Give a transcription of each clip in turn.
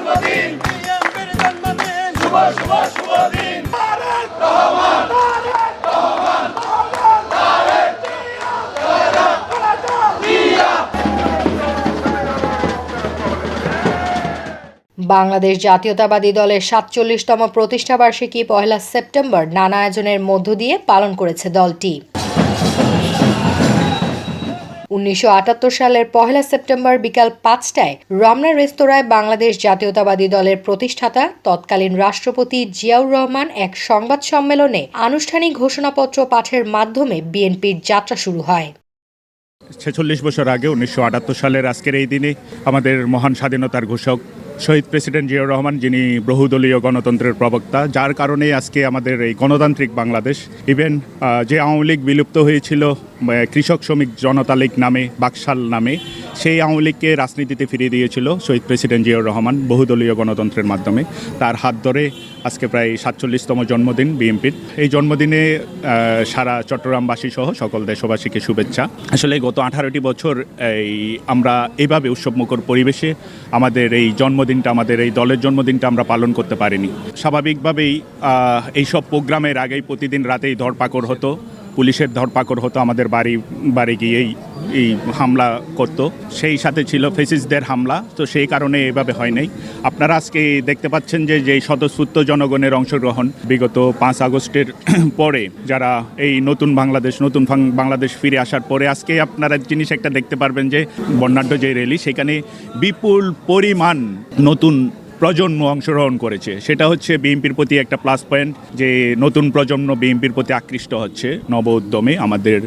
জন্মদিন। শুভ শুভ শুভ দিন। বাংলাদেশ জাতীয়তাবাদী দলের সাতচল্লিশতম প্রতিষ্ঠাবার্ষিকী পহেলা সেপ্টেম্বর নানা আয়োজনের মধ্য দিয়ে পালন করেছে দলটি। উনিশশো আটাত্তর সালের পহেলা সেপ্টেম্বর বিকাল পাঁচটায় রমনা রেস্তোরাঁয় বাংলাদেশ জাতীয়তাবাদী দলের প্রতিষ্ঠাতা, তৎকালীন রাষ্ট্রপতি জিয়াউর রহমান এক সংবাদ সম্মেলনে আনুষ্ঠানিক ঘোষণাপত্র পাঠের মাধ্যমে বিএনপির যাত্রা শুরু হয়। ছেচল্লিশ বছর আগে উনিশশো আটাত্তর সালের আজকের এই দিনে আমাদের মহান স্বাধীনতার ঘোষক শহীদ প্রেসিডেন্ট জিয়াউর রহমান, যিনি বহুদলীয় গণতন্ত্রের প্রবক্তা, যার কারণে আজকে আমাদের এই গণতান্ত্রিক বাংলাদেশ। ইভেন যে আওয়ামী লীগ বিলুপ্ত হয়েছিল কৃষক শ্রমিক জনতা লীগ নামে, বাকশাল নামে সেই আওয়ামী লীগকে রাজনীতিতে ফিরিয়ে দিয়েছিল শহীদ প্রেসিডেন্ট জিয়াউর রহমান বহুদলীয় গণতন্ত্রের মাধ্যমে। তার হাত ধরে আজকে প্রায় সাতচল্লিশতম জন্মদিন বিএনপির। এই জন্মদিনে সারা চট্টগ্রামবাসী সহ সকল দেশবাসীকে শুভেচ্ছা। আসলে গত আঠারোটি বছর এই আমরা এইভাবে উৎসবমুখর পরিবেশে আমাদের এই জন্মদিনটা, আমাদের এই দলের জন্মদিনটা আমরা পালন করতে পারিনি। স্বাভাবিকভাবেই এইসব প্রোগ্রামের আগেই প্রতিদিন রাতেই ধরপাকড় হতো। পুলিশের ধরপাকড় হতো, আমাদের বাড়ি বাড়ি গিয়েই এই হামলা করতো। সেই সাথে ছিল ফেসিসদের হামলা, তো সেই কারণে এভাবে হয় নাই। আপনারা আজকে দেখতে পাচ্ছেন যে যেই স্বতঃস্ফূর্ত জনগণের অংশগ্রহণ বিগত পাঁচ আগস্টের পরে, যারা এই নতুন বাংলাদেশ নতুন বাংলাদেশ ফিরে আসার পরে, আজকে আপনারা জিনিস একটা দেখতে পারবেন যে, বর্ণাঢ্য যে র্যালি, সেখানে বিপুল পরিমাণ নতুন প্রজন্ম অংশগ্রহণ করেছে। সেটা হচ্ছে বিএনপির প্রতি একটা প্লাস পয়েন্ট যে নতুন প্রজন্ম বিএনপির প্রতি আকৃষ্ট হচ্ছে। নব উদ্যমে আমাদের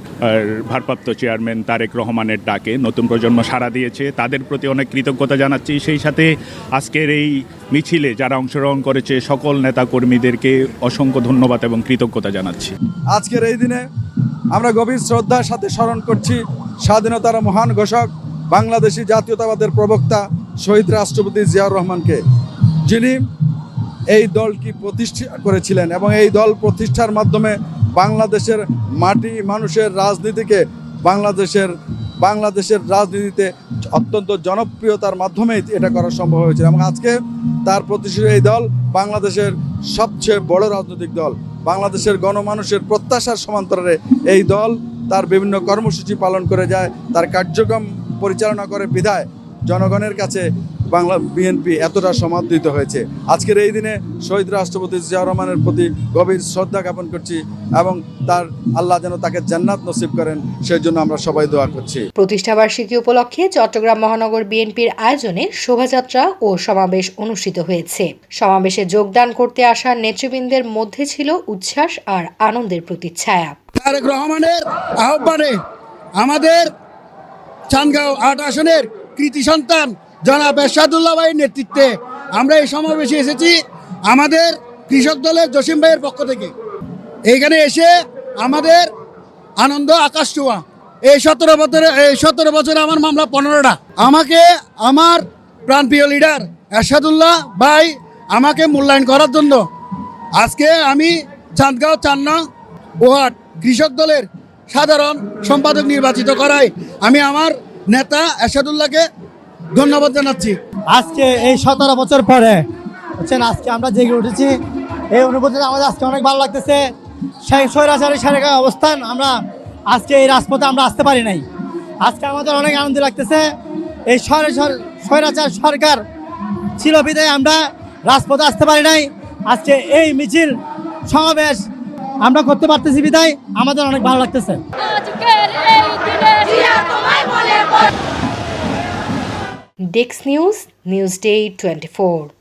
ভারপ্রাপ্ত চেয়ারম্যান তারেক রহমানের ডাকে নতুন প্রজন্ম সাড়া দিয়েছে। তাদের প্রতি অনেক কৃতজ্ঞতা জানাচ্ছি। সেই সাথে আজকের এই মিছিলে যারা অংশগ্রহণ করেছে, সকল নেতাকর্মীদেরকে অসংখ্য ধন্যবাদ এবং কৃতজ্ঞতা জানাচ্ছি। আজকের এই দিনে আমরা গভীর শ্রদ্ধার সাথে স্মরণ করছি স্বাধীনতার মহান ঘোষক, বাংলাদেশি জাতীয়তাবাদের প্রবক্তা শহীদ রাষ্ট্রপতি জিয়াউর রহমানকে। যিনি এই দলটি প্রতিষ্ঠা করেছিলেন এবং এই দল প্রতিষ্ঠার মাধ্যমে বাংলাদেশের মাটি মানুষের রাজনীতিকে বাংলাদেশের বাংলাদেশের রাজনীতিতে অত্যন্ত জনপ্রিয়তার মাধ্যমেই এটা করা সম্ভব হয়েছিল এবং আজকে তার প্রতিষ্ঠিত এই দল বাংলাদেশের সবচেয়ে বড় রাজনৈতিক দল। বাংলাদেশের গণমানুষের প্রত্যাশার সমান্তরালে এই দল তার বিভিন্ন কর্মসূচি পালন করে যায়, তার কার্যক্রম পরিচালনা করে, বিধায় জনগণের কাছে বাংলা বিএনপি এতটা সমাদৃত হয়েছে। আজকের এই দিনে শহীদ রাষ্ট্রপতি জিয়া রহমানের প্রতি গভীর শ্রদ্ধা জ্ঞাপন করছি এবং তার আল্লাহ যেন তাকে জান্নাত নসিব করেন সেই জন্য আমরা সবাই দোয়া করছি। প্রতিষ্ঠাবার্ষিকী উপলক্ষে চট্টগ্রাম মহানগর বিএনপির আয়োজনে শোভাযাত্রা ও সমাবেশ অনুষ্ঠিত হয়েছে। সমাবেশে যোগদান করতে আসা নেতৃবৃন্দের মধ্যে ছিল উচ্ছ্বাস আর আনন্দের প্রতিচ্ছায়া তারেক রহমানের আহ্বানে আমাদের চানগাঁও আট আসনের কৃতি সন্তান জনাব এরশাদুল্লাহ ভাইয়ের নেতৃত্বে আমরা এই সমাবেশে এসেছি আমাদের কৃষক দলের জসিম ভাইয়ের পক্ষ থেকে। এইখানে এসে আমাদের আনন্দ আকাশ ছোঁয়া। এই সতেরো বছরে, এই সতেরো বছরে আমার মামলা পনেরোটা। আমাকে আমার প্রাণপ্রিয় লিডার এরশাদুল্লাহ ভাই আমাকে মূল্যায়ন করার জন্য আজকে আমি চাঁদগাঁও চান্না ওয়ার্ড কৃষক দলের সাধারণ সম্পাদক নির্বাচিত করায় আমি আমার নেতা এরশাদুল্লাহকে ধন্যবাদ জানাচ্ছি। আজকে এই সতেরো বছর পরে হচ্ছেন আজকে আমরা জেগে উঠেছি। এই অনুভূতিতে আমাদের আজকে অনেক ভালো লাগতেছে। সেই স্বৈরাচারী সারেকার অবস্থান আমরা আজকে এই রাজপথে আমরা আসতে পারি নাই। আজকে আমাদের অনেক আনন্দ লাগতেছে। এই স্বৈর স্বৈরাচার সরকার ছিল বিদায় আমরা রাজপথে আসতে পারি নাই। আজকে এই মিছিল সমাবেশ আমরা করতে পারতেছি বিদায়। আমাদের অনেক ভালো লাগতেছে। ডেক্স নিউজ নিউজ ডে টোয়েন্টি